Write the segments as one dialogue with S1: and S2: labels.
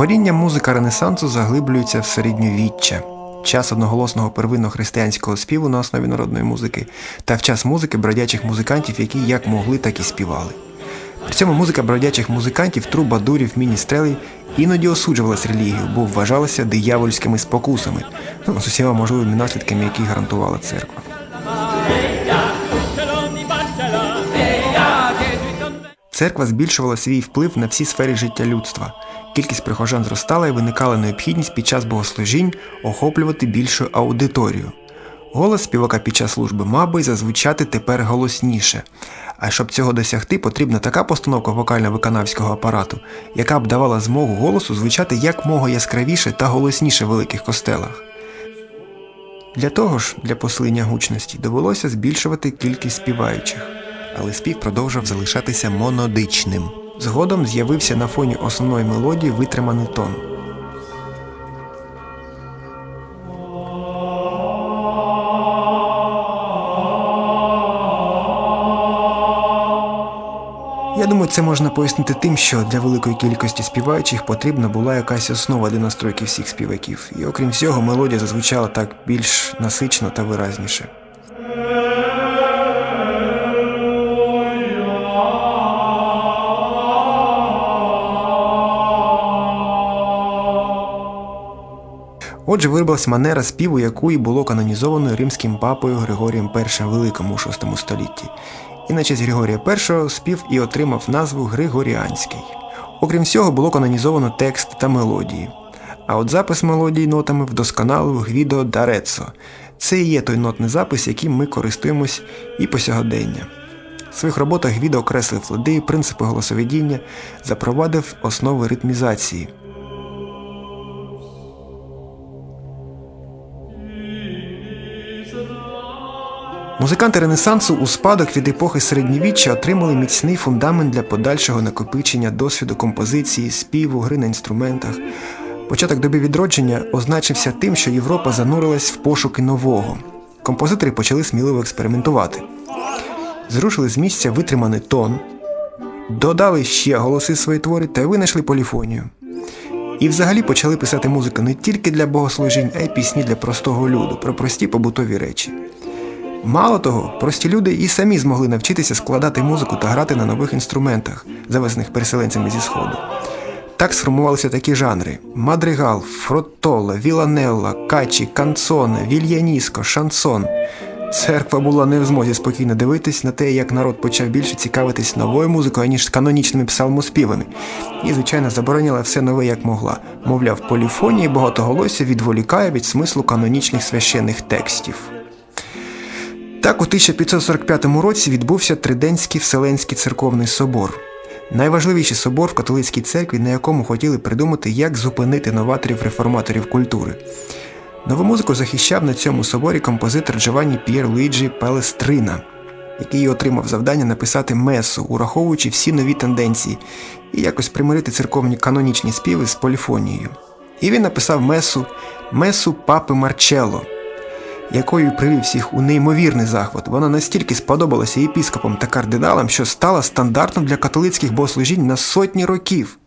S1: Коріння музика Ренесансу заглиблюється в середньовіччя, час одноголосного первинно християнського співу на основі народної музики та в час музики бродячих музикантів, які як могли, так і співали. При цьому музика бродячих музикантів, трубадурів, міністрелей іноді осуджувалась релігією, бо вважалася диявольськими спокусами, ну, з усіма можливими наслідками, які гарантувала церква. Церква збільшувала свій вплив на всі сфери життя людства. Кількість прихожан зростала і виникала необхідність під час богослужінь охоплювати більшу аудиторію. Голос співака під час служби мав би зазвучати тепер голосніше. А щоб цього досягти, потрібна така постановка вокально-виконавського апарату, яка б давала змогу голосу звучати якмога яскравіше та голосніше в великих костелах. Для того ж, для посилення гучності довелося збільшувати кількість співаючих, але спів продовжував залишатися монодичним. Згодом з'явився на фоні основної мелодії витриманий тон. Я думаю, це можна пояснити тим, що для великої кількості співаючих потрібна була якась основа для настройки всіх співаків, і окрім всього, мелодія зазвучала так більш насично та виразніше. Отже, виробилась манера співу, яку і було канонізовано римським папою Григорієм І Великим у VI столітті. І на честь Григорія І спів і отримав назву Григоріанський. Окрім всього, було канонізовано текст та мелодії. А от запис мелодії нотами вдосконалив Гвідо Дарецо. Це і є той нотний запис, яким ми користуємось і по сьогодення. В своїх роботах Гвідо окреслив лади, принципи голосовідіння, запровадив основи ритмізації. Музиканти Ренесансу у спадок від епохи середньовіччя отримали міцний фундамент для подальшого накопичення досвіду композиції, співу, гри на інструментах. Початок доби відродження означився тим, що Європа занурилась в пошуки нового. Композитори почали сміливо експериментувати. Зрушили з місця витриманий тон, додали ще голоси свої твори та винайшли поліфонію. І взагалі почали писати музику не тільки для богослужінь, а й пісні для простого люду, про прості побутові речі. Мало того, прості люди і самі змогли навчитися складати музику та грати на нових інструментах, завезених переселенцями зі Сходу. Так сформувалися такі жанри: мадригал, фротола, віланелла, качі, канцоне, вільяніско, шансон. Церква була не в змозі спокійно дивитись на те, як народ почав більше цікавитись новою музикою, ніж канонічними псалмоспівами. І, звичайно, забороняла все нове як могла. Мовляв, поліфонії багатоголосся відволікає від смислу канонічних священних текстів. Так у 1545 році відбувся Триденський Вселенський церковний собор. Найважливіший собор в католицькій церкві, на якому хотіли придумати, як зупинити новаторів-реформаторів культури. Нову музику захищав на цьому соборі композитор Джованні П'єр Луїджі Палестрина, який отримав завдання написати месу, ураховуючи всі нові тенденції, і якось примирити церковні канонічні співи з поліфонією. І він написав месу, месу папи Марчелло, якою привів всіх у неймовірний захват. Вона настільки сподобалася єпіскопам та кардиналам, що стала стандартом для католицьких богослужінь на сотні років.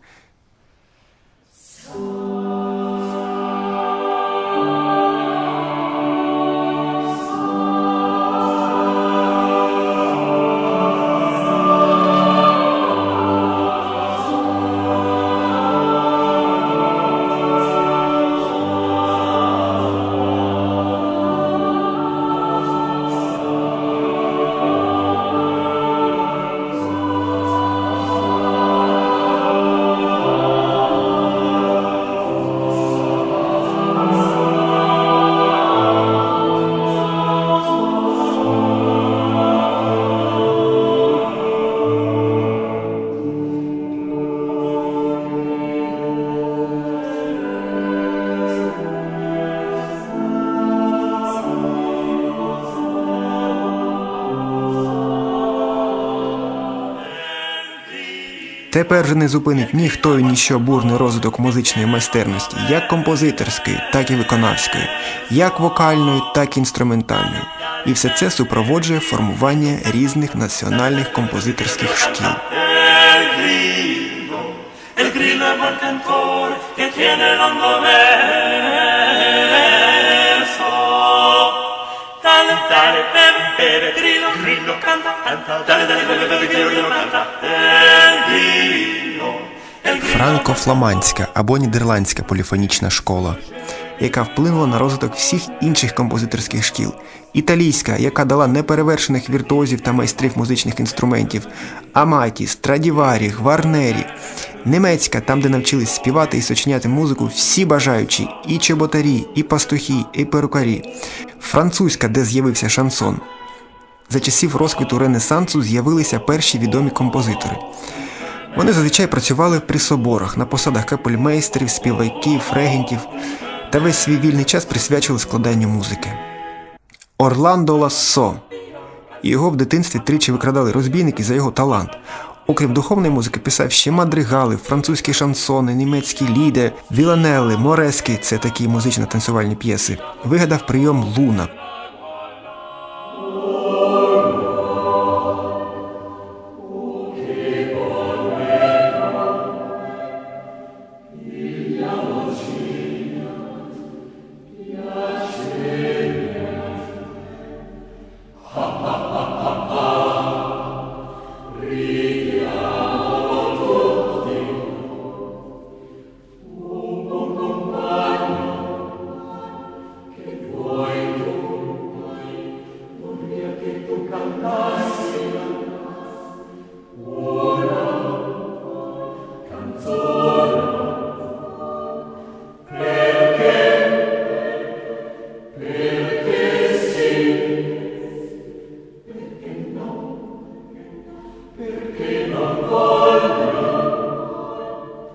S1: Тепер же не зупинить ніхто і ніщо бурний розвиток музичної майстерності, як композиторської, так і виконавської, як вокальної, так і інструментальної. І все це супроводжує формування різних національних композиторських шкіл.
S2: Verso. Dale, dale, bebe, grillo, grillo, canta, canta, dale, dale, bebe, bebe, grillo, canta, grillo.
S1: Франко-фламандська або нідерландська поліфонічна школа, яка вплинула на розвиток всіх інших композиторських шкіл. Італійська, яка дала неперевершених віртуозів та майстрів музичних інструментів, Аматі, Страдіварі, Гварнері. Німецька, там, де навчились співати і сочиняти музику всі бажаючі, і чеботарі, і пастухи, і перукарі. Французька, де з'явився шансон. За часів розквіту Ренесансу з'явилися перші відомі композитори. Вони зазвичай працювали при соборах на посадах капельмейстерів, співаків, регентів та весь свій вільний час присвячували складанню музики. Орландо Лассо. Його в дитинстві тричі викрадали розбійники за його талант. Окрім духовної музики, писав ще мадригали, французькі шансони, німецькі ліде, віланели, морески це такі музично-танцювальні п'єси. Вигадав прийом луна,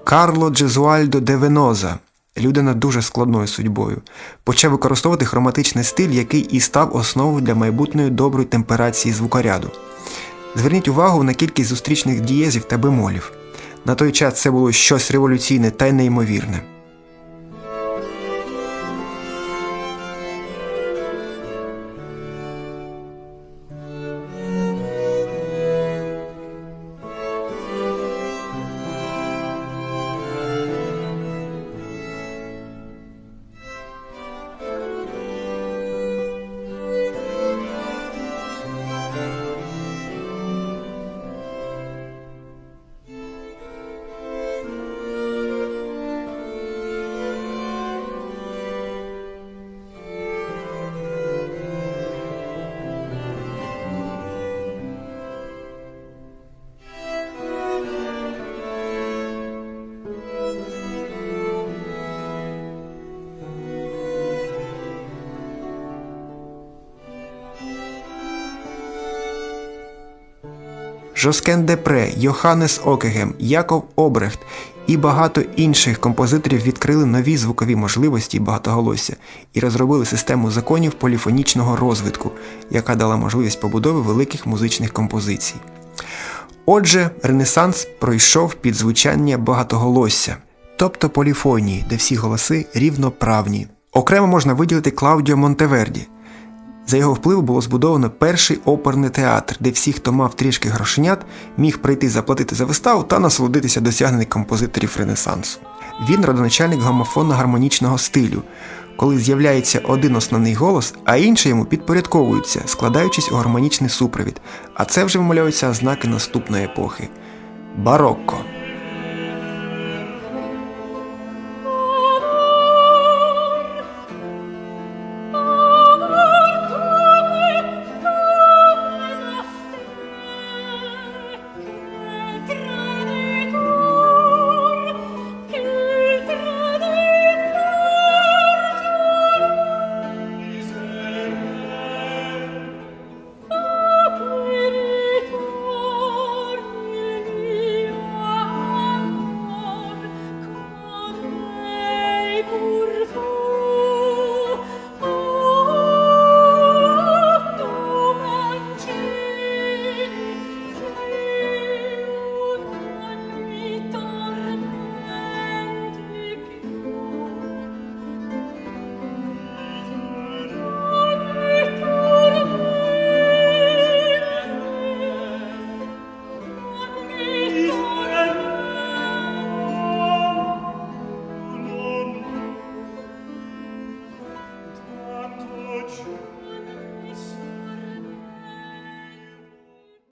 S1: Карло Джезуальдо де Веноза, людина дуже складною судьбою, почав використовувати хроматичний стиль, який і став основою для майбутньої доброї темперації звукоряду. Зверніть увагу на кількість зустрічних дієзів та бемолів. На той час це було щось революційне та й неймовірне. Жоскен Депре, Йоханнес Окегем, Яков Обрехт і багато інших композиторів відкрили нові звукові можливості багатоголосся і розробили систему законів поліфонічного розвитку, яка дала можливість побудови великих музичних композицій. Отже, Ренесанс пройшов під звучання багатоголосся, тобто поліфонії, де всі голоси рівноправні. Окремо можна виділити Клаудіо Монтеверді. За його впливу було збудовано перший оперний театр, де всі, хто мав трішки грошенят, міг прийти заплатити за виставу та насолодитися досягнень композиторів Ренесансу. Він родоначальник гомофонно-гармонічного стилю, коли з'являється один основний голос, а інші йому підпорядковуються, складаючись у гармонічний супровід. А це вже вимовляються ознаки наступної епохи барокко.